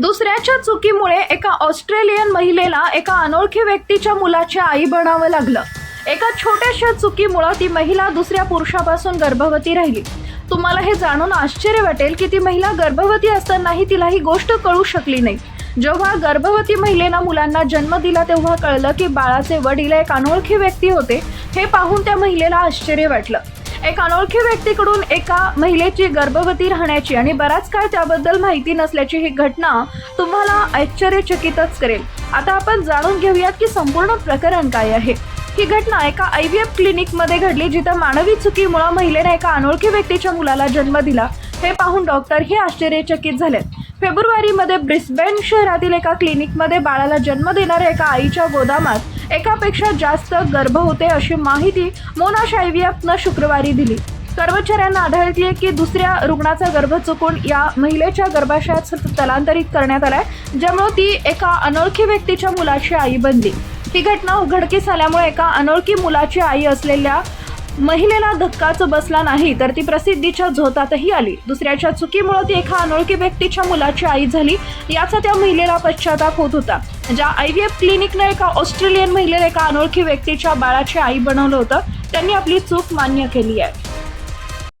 दुसऱ्याच्या चुकीमुळे एका ऑस्ट्रेलियन महिलेला एका अनोळखी व्यक्तीच्या मुलाची आई बनावं लागलं. एका छोट्याशा चुकीमुळं ती महिला दुसऱ्या पुरुषापासून गर्भवती राहिली. तुम्हाला हे जाणून आश्चर्य वाटेल की ती महिला गर्भवती असतानाही तिला ही गोष्ट कळू शकली नाही. जेव्हा गर्भवती महिलेनं मुलांना जन्म दिला तेव्हा कळलं की बाळाचे वडील एक अनोळखी व्यक्ती होते हे पाहून त्या महिलेला आश्चर्य वाटलं. एक अनोळखी व्यक्तीकडून एका महिलेची गर्भवती राहण्याची आणि बराच काळ त्याबद्दल माहिती नसल्याची ही घटना तुम्हाला आश्चर्यचकितच करेल. आता आपण जाणून घेऊयात की संपूर्ण प्रकरण काय आहे. ही घटना एका आय व्ही एफ क्लिनिकमध्ये घडली जिथं मानवी चुकीमुळे महिलेने एका अनोळखी व्यक्तीच्या मुलाला जन्म दिला. हे पाहून डॉक्टरही आश्चर्यचकित झाले फेब्रुवारीमध्ये ब्रिस्बेन शहरातील एका क्लिनिकमध्ये बाळाला जन्म देणाऱ्या एका आईच्या गोदामात एकापेक्षा जास्त गर्भ होते अशी माहिती मोना आय शुक्रवारी दिली. कर्मचाऱ्यांना आढळली की दुसऱ्या रुग्णाचा गर्भ चुकून या महिलेच्या गर्भाशयात स्थलांतरित करण्यात आलाय ज्यामुळे ती एका अनोळखी व्यक्तीच्या मुलाची आई बनली. ही घटना उघडकीस आल्यामुळे एका अनोळखी मुलाची आई असलेल्या महिलेला धक्काच बसला नाही तर ती प्रसिद्धीच्या झोतातही आली. दुसऱ्याच्या चुकीमुळे ती एका अनोळखी व्यक्तीच्या मुलाची आई झाली याचा त्या महिलेला पश्चाताप होत होता. ज्या आय व्ही एफ क्लिनिकनं एका ऑस्ट्रेलियन महिलेला एका अनोळखी व्यक्तीच्या बाळाची आई बनवलं होतं त्यांनी आपली चूक मान्य केली आहे.